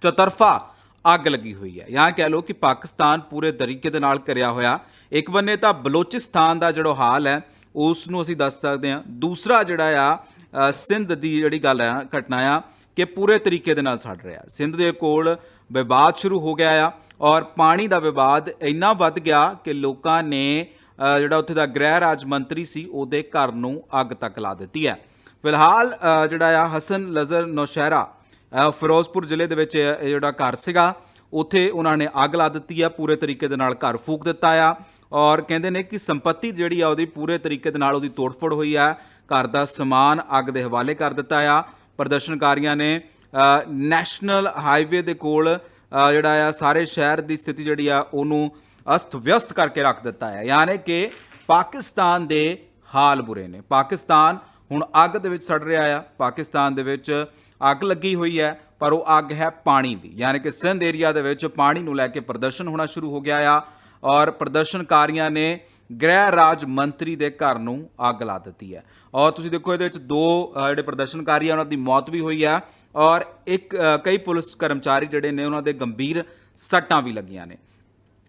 ਚਤਰਫਾ ਅੱਗ ਲੱਗੀ ਹੋਈ ਹੈ। ਜਾਂ ਕਹਿ ਲਓ ਕਿ ਪਾਕਿਸਤਾਨ ਪੂਰੇ ਤਰੀਕੇ ਦੇ ਨਾਲ ਕਰਿਆ ਹੋਇਆ। ਇੱਕ ਬੰਨੇ ਤਾਂ ਬਲੋਚਿਸਤਾਨ ਦਾ ਜਿਹੜਾ ਹਾਲ ਹੈ ਉਸ ਨੂੰ ਅਸੀਂ ਦੱਸ ਸਕਦੇ ਹਾਂ। ਦੂਸਰਾ ਜਿਹੜਾ ਆ ਸਿੰਧ ਦੀ ਜਿਹੜੀ ਗੱਲ ਹੈ ਘਟਨਾ ਆ, ਕਿ ਪੂਰੇ ਤਰੀਕੇ ਦੇ ਨਾਲ ਸੜ ਰਿਹਾ। ਸਿੰਧ ਦੇ ਕੋਲ ਵਿਵਾਦ ਸ਼ੁਰੂ ਹੋ ਗਿਆ ਆ ਔਰ ਪਾਣੀ ਦਾ ਵਿਵਾਦ ਇੰਨਾ ਵੱਧ ਗਿਆ ਕਿ ਲੋਕਾਂ ਨੇ ਜਿਹੜਾ ਉੱਥੇ ਦਾ ਗ੍ਰਹਿ ਰਾਜ ਮੰਤਰੀ ਸੀ, ਉਹਦੇ ਘਰ ਨੂੰ ਅੱਗ ਤੱਕ ਲਾ ਦਿੱਤੀ ਹੈ। ਫਿਲਹਾਲ ਜਿਹੜਾ ਆ, ਹਸਨ ਲਜ਼ਰ ਨੌਸ਼ਹਿਰਾ ਫਿਰੋਜ਼ਪੁਰ ਜ਼ਿਲ੍ਹੇ ਦੇ ਵਿੱਚ ਇਹ ਜਿਹੜਾ ਘਰ ਸੀਗਾ, ਉੱਥੇ ਉਹਨਾਂ ਨੇ ਅੱਗ ਲਾ ਦਿੱਤੀ ਆ, ਪੂਰੇ ਤਰੀਕੇ ਦੇ ਨਾਲ ਘਰ ਫੂਕ ਦਿੱਤਾ ਆ। ਔਰ ਕਹਿੰਦੇ ਨੇ ਕਿ ਸੰਪਤੀ ਜਿਹੜੀ ਆ, ਉਹਦੀ ਪੂਰੇ ਤਰੀਕੇ ਦੇ ਨਾਲ ਉਹਦੀ ਤੋੜਫੋੜ ਹੋਈ ਆ। ਘਰ ਦਾ ਸਮਾਨ ਅੱਗ ਦੇ ਹਵਾਲੇ ਕਰ ਦਿੱਤਾ ਆ। ਪ੍ਰਦਰਸ਼ਨਕਾਰੀਆਂ ਨੇ ਨੈਸ਼ਨਲ ਹਾਈਵੇ ਦੇ ਕੋਲ ਜਿਹੜਾ ਆ, ਸਾਰੇ ਸ਼ਹਿਰ ਦੀ ਸਥਿਤੀ ਜਿਹੜੀ ਆ, ਉਹਨੂੰ ਅਸਤ ਵਿਅਸਤ ਕਰਕੇ ਰੱਖ ਦਿੱਤਾ ਹੈ ਯਾਨੀ ਕਿ ਪਾਕਿਸਤਾਨ ਦੇ ਹਾਲ ਬੁਰੇ ਨੇ। ਪਾਕਿਸਤਾਨ ਹੁਣ ਅੱਗ ਦੇ ਵਿੱਚ ਸੜ ਰਿਹਾ ਆ। ਪਾਕਿਸਤਾਨ ਦੇ ਵਿੱਚ ਅੱਗ ਲੱਗੀ ਹੋਈ ਹੈ, ਪਰ ਉਹ ਅੱਗ ਹੈ ਪਾਣੀ ਦੀ। ਯਾਨੀ ਕਿ ਸਿੰਧ ਏਰੀਆ ਦੇ ਵਿੱਚ ਪਾਣੀ ਨੂੰ ਲੈ ਕੇ ਪ੍ਰਦਰਸ਼ਨ ਹੋਣਾ ਸ਼ੁਰੂ ਹੋ ਗਿਆ ਆ ਔਰ ਪ੍ਰਦਰਸ਼ਨਕਾਰੀਆਂ ਨੇ ਗ੍ਰਹਿ ਰਾਜ ਮੰਤਰੀ ਦੇ ਘਰ ਨੂੰ ਅੱਗ ਲਾ ਦਿੱਤੀ ਹੈ। ਔਰ ਤੁਸੀਂ ਦੇਖੋ, ਇਹਦੇ ਵਿੱਚ ਦੋ ਜਿਹੜੇ ਪ੍ਰਦਰਸ਼ਨਕਾਰੀ ਆ, ਉਹਨਾਂ ਦੀ ਮੌਤ ਵੀ ਹੋਈ ਆ ਔਰ ਇੱਕ ਕਈ ਪੁਲਿਸ ਕਰਮਚਾਰੀ ਜਿਹੜੇ ਨੇ, ਉਹਨਾਂ ਦੇ ਗੰਭੀਰ ਸੱਟਾਂ ਵੀ ਲੱਗੀਆਂ ਨੇ।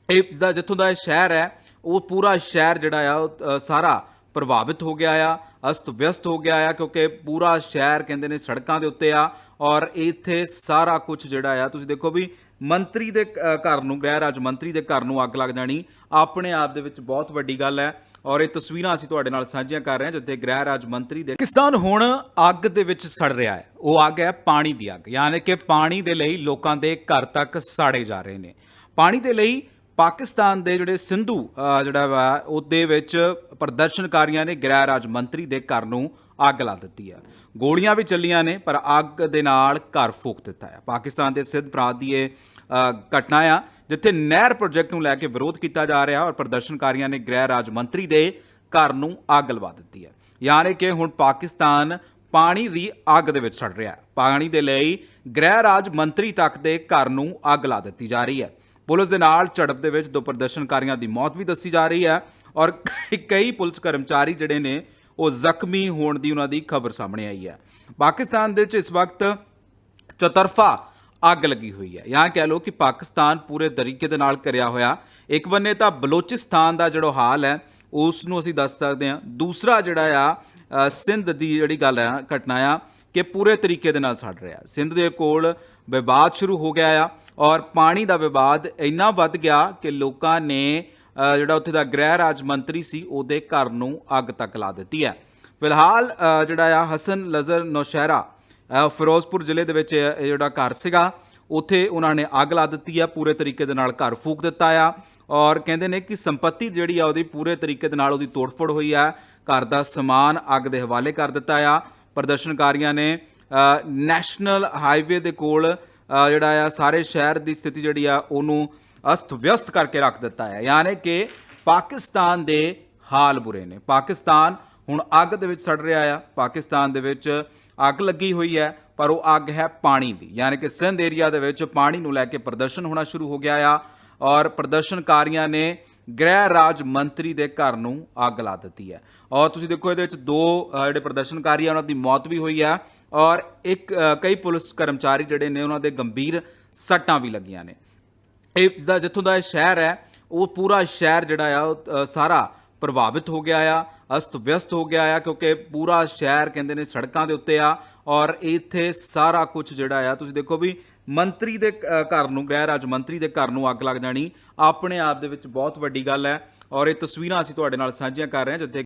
ਇਹ ਦਾ ਜਿੱਥੋਂ ਦਾ ਇਹ ਸ਼ਹਿਰ ਹੈ, ਉਹ ਪੂਰਾ ਸ਼ਹਿਰ ਜਿਹੜਾ ਆ, ਉਹ ਸਾਰਾ ਪ੍ਰਭਾਵਿਤ ਹੋ ਗਿਆ ਆ, ਅਸਤ ਵਿਅਸਤ ਹੋ ਗਿਆ ਆ, ਕਿਉਂਕਿ ਪੂਰਾ ਸ਼ਹਿਰ ਕਹਿੰਦੇ ਨੇ ਸੜਕਾਂ ਦੇ ਉੱਤੇ ਆ ਔਰ ਇੱਥੇ ਸਾਰਾ ਕੁਝ ਜਿਹੜਾ ਆ, ਤੁਸੀਂ ਦੇਖੋ ਵੀ ਮੰਤਰੀ ਦੇ ਘਰ ਨੂੰ, ਗ੍ਰਹਿ ਰਾਜ ਮੰਤਰੀ ਦੇ ਘਰ ਨੂੰ ਅੱਗ ਲੱਗ ਜਾਣੀ, ਆਪਣੇ ਆਪ ਦੇ ਵਿੱਚ ਬਹੁਤ ਵੱਡੀ ਗੱਲ ਹੈ ਔਰ ਇਹ ਤਸਵੀਰਾਂ ਅਸੀਂ ਤੁਹਾਡੇ ਨਾਲ ਸਾਂਝੀਆਂ ਕਰ ਰਹੇ ਹਾਂ, ਜਿੱਥੇ ਗ੍ਰਹਿ ਰਾਜ ਮੰਤਰੀ ਦੇ ਪਾਕਿਸਤਾਨ ਹੁਣ ਅੱਗ ਦੇ ਵਿੱਚ ਸੜ ਰਿਹਾ ਹੈ, ਉਹ ਅੱਗ ਹੈ ਪਾਣੀ ਦੀ ਅੱਗ, ਯਾਨੀ ਕਿ ਪਾਣੀ ਦੇ ਲਈ ਲੋਕਾਂ ਦੇ ਘਰ ਤੱਕ ਸਾੜੇ ਜਾ ਰਹੇ ਨੇ। ਪਾਣੀ ਦੇ ਲਈ ਪਾਕਿਸਤਾਨ ਦੇ ਜਿਹੜੇ ਸਿੰਧੂ ਜਿਹੜਾ ਵਾ, ਉਹਦੇ ਵਿੱਚ ਪ੍ਰਦਰਸ਼ਨਕਾਰੀਆਂ ਨੇ ਗ੍ਰਹਿ ਰਾਜ ਮੰਤਰੀ ਦੇ ਘਰ ਨੂੰ ਅੱਗ ਲਾ ਦਿੱਤੀ ਹੈ ਗੋਲੀਆਂ ਵੀ ਚੱਲੀਆਂ ਨੇ, ਪਰ ਅੱਗ ਦੇ ਨਾਲ ਘਰ ਫੂਕ ਦਿੱਤਾ ਹੈ ਪਾਕਿਸਤਾਨ ਦੇ ਸਿੰਧ ਪ੍ਰਾਂਤ ਦੀ ਇਹ ਘਟਨਾ ਆ, ਜਿੱਥੇ ਨਹਿਰ ਪ੍ਰੋਜੈਕਟ ਨੂੰ ਲੈ ਕੇ ਵਿਰੋਧ ਕੀਤਾ ਜਾ ਰਿਹਾ ਔਰ ਪ੍ਰਦਰਸ਼ਨਕਾਰੀਆਂ ਨੇ ਗ੍ਰਹਿ ਰਾਜ ਮੰਤਰੀ ਦੇ ਘਰ ਨੂੰ ਅੱਗ ਲਵਾ ਦਿੱਤੀ ਹੈ ਯਾਨੀ ਕਿ ਹੁਣ ਪਾਕਿਸਤਾਨ ਪਾਣੀ ਦੀ ਅੱਗ ਦੇ ਵਿੱਚ ਸੜ ਰਿਹਾ। ਹੈ ਪਾਣੀ ਦੇ ਲਈ ਗ੍ਰਹਿ ਰਾਜ ਮੰਤਰੀ ਤੱਕ ਦੇ ਘਰ ਨੂੰ ਅੱਗ ਲਾ ਦਿੱਤੀ ਜਾ ਰਹੀ ਹੈ ਪੁਲਿਸ ਦੇ ਨਾਲ ਝੜਪ ਦੇ ਵਿੱਚ ਦੋ ਪ੍ਰਦਰਸ਼ਨਕਾਰੀਆਂ ਦੀ ਮੌਤ ਵੀ ਦੱਸੀ ਜਾ ਰਹੀ ਹੈ ਔਰ ਕਈ- ਪੁਲਿਸ ਕਰਮਚਾਰੀ ਜਿਹੜੇ ਨੇ, ਉਹ ਜ਼ਖਮੀ ਹੋਣ ਦੀ ਉਹਨਾਂ ਦੀ ਖਬਰ ਸਾਹਮਣੇ ਆਈ ਹੈ। ਪਾਕਿਸਤਾਨ ਦੇ ਵਿੱਚ ਇਸ ਵਕਤ ਚਤਰਫਾ ਅੱਗ ਲੱਗੀ ਹੋਈ ਹੈ। ਜਾਂ ਕਹਿ ਲਓ ਕਿ ਪਾਕਿਸਤਾਨ ਪੂਰੇ ਤਰੀਕੇ ਦੇ ਨਾਲ ਕਰਿਆ ਹੋਇਆ। ਇੱਕ ਬੰਨੇ ਤਾਂ ਬਲੋਚਿਸਤਾਨ ਦਾ ਜਿਹੜਾ ਹਾਲ ਹੈ, ਉਸ ਨੂੰ ਅਸੀਂ ਦੱਸ ਸਕਦੇ ਹਾਂ। ਦੂਸਰਾ ਜਿਹੜਾ ਆ ਸਿੰਧ ਦੀ ਜਿਹੜੀ ਗੱਲ ਹੈ, ਘਟਨਾ ਆ, ਕਿ ਪੂਰੇ ਤਰੀਕੇ ਦੇ ਨਾਲ ਸੜ ਰਿਹਾ। ਸਿੰਧ ਦੇ ਕੋਲ ਵਿਵਾਦ ਸ਼ੁਰੂ ਹੋ ਗਿਆ ਆ। ਔਰ ਪਾਣੀ ਦਾ ਵਿਵਾਦ ਇੰਨਾ ਵੱਧ ਗਿਆ ਕਿ ਲੋਕਾਂ ਨੇ ਜਿਹੜਾ ਉੱਥੇ ਦਾ ਗ੍ਰਹਿ ਰਾਜ ਮੰਤਰੀ ਸੀ, ਉਹਦੇ ਘਰ ਨੂੰ ਅੱਗ ਤੱਕ ਲਾ ਦਿੱਤੀ ਹੈ। ਫਿਲਹਾਲ ਜਿਹੜਾ ਆ ਹਸਨ ਲਜ਼ਰ ਨੌਸ਼ਹਿਰਾ ਫਿਰੋਜ਼ਪੁਰ ਜ਼ਿਲ੍ਹੇ ਦੇ ਵਿੱਚ ਜਿਹੜਾ ਘਰ ਸੀਗਾ, ਉੱਥੇ ਉਹਨਾਂ ਨੇ ਅੱਗ ਲਾ ਦਿੱਤੀ ਆ ਪੂਰੇ ਤਰੀਕੇ ਦੇ ਨਾਲ ਘਰ ਫੂਕ ਦਿੱਤਾ ਆ। ਔਰ ਕਹਿੰਦੇ ਨੇ ਕਿ ਸੰਪਤੀ ਜਿਹੜੀ ਆ, ਉਹਦੀ ਪੂਰੇ ਤਰੀਕੇ ਦੇ ਨਾਲ ਉਹਦੀ ਤੋੜਫੋੜ ਹੋਈ ਆ ਘਰ ਦਾ ਸਮਾਨ ਅੱਗ ਦੇ ਹਵਾਲੇ ਕਰ ਦਿੱਤਾ ਆ। ਪ੍ਰਦਰਸ਼ਨਕਾਰੀਆਂ ਨੇ ਨੈਸ਼ਨਲ ਹਾਈਵੇ ਦੇ ਕੋਲ ਜਿਹੜਾ ਆ, ਸਾਰੇ ਸ਼ਹਿਰ ਦੀ ਸਥਿਤੀ ਜਿਹੜੀ ਆ, ਉਹਨੂੰ ਅਸਤ ਵਿਅਸਤ ਕਰਕੇ ਰੱਖ ਦਿੱਤਾ ਹੈ। ਯਾਨੀ ਕਿ ਪਾਕਿਸਤਾਨ ਦੇ ਹਾਲ ਬੁਰੇ ਨੇ। ਪਾਕਿਸਤਾਨ ਹੁਣ ਅੱਗ ਦੇ ਵਿੱਚ ਸੜ ਰਿਹਾ ਆ। ਪਾਕਿਸਤਾਨ ਦੇ ਵਿੱਚ ਅੱਗ ਲੱਗੀ ਹੋਈ ਹੈ, ਪਰ ਉਹ ਅੱਗ ਹੈ ਪਾਣੀ ਦੀ। ਯਾਨੀ ਕਿ ਸਿੰਧ ਏਰੀਆ ਦੇ ਵਿੱਚ ਪਾਣੀ ਨੂੰ ਲੈ ਕੇ ਪ੍ਰਦਰਸ਼ਨ ਹੋਣਾ ਸ਼ੁਰੂ ਹੋ ਗਿਆ ਆ ਔਰ ਪ੍ਰਦਰਸ਼ਨਕਾਰੀਆਂ ਨੇ ਗ੍ਰਹਿ ਰਾਜ ਮੰਤਰੀ ਦੇ ਘਰ ਨੂੰ ਅੱਗ ਲਾ ਦਿੱਤੀ ਹੈ। ਔਰ ਤੁਸੀਂ ਦੇਖੋ ਇਹਦੇ ਵਿੱਚ ਦੋ ਜਿਹੜੇ ਪ੍ਰਦਰਸ਼ਨਕਾਰੀ ਆ ਉਹਨਾਂ ਦੀ ਮੌਤ ਵੀ ਹੋਈ ਆ ਔਰ ਇੱਕ ਕਈ ਪੁਲਿਸ ਕਰਮਚਾਰੀ ਜਿਹੜੇ ਨੇ ਉਹਨਾਂ ਦੇ ਗੰਭੀਰ ਸੱਟਾਂ ਵੀ ਲੱਗੀਆਂ ਨੇ। ਇਹ ਦਾ ਜਿੱਥੋਂ ਦਾ ਇਹ ਸ਼ਹਿਰ ਹੈ ਉਹ ਪੂਰਾ ਸ਼ਹਿਰ ਜਿਹੜਾ ਆ ਉਹ, ਸਾਰਾ ਪ੍ਰਭਾਵਿਤ ਹੋ ਗਿਆ ਆ ਅਸਤ ਵਿਅਸਤ ਹੋ ਗਿਆ ਆ ਕਿਉਂਕਿ ਪੂਰਾ ਸ਼ਹਿਰ ਕਹਿੰਦੇ ਨੇ ਸੜਕਾਂ ਦੇ ਉੱਤੇ ਆ ਔਰ ਇੱਥੇ ਸਾਰਾ ਕੁਝ ਜਿਹੜਾ ਆ ਤੁਸੀਂ ਦੇਖੋ ਵੀ ਮੰਤਰੀ ਦੇ ਘਰ ਨੂੰ, ਗ੍ਰਹਿ ਰਾਜ ਮੰਤਰੀ ਦੇ ਘਰ ਨੂੰ ਅੱਗ ਲੱਗ ਜਾਣੀ। ਆਪਣੇ ਆਪ ਦੇ ਵਿੱਚ ਬਹੁਤ ਵੱਡੀ ਗੱਲ ਹੈ। ਔਰ ਇਹ ਤਸਵੀਰਾਂ ਅਸੀਂ ਤੁਹਾਡੇ ਨਾਲ ਸਾਂਝੀਆਂ ਕਰ ਰਹੇ ਹਾਂ, ਜਿੱਥੇ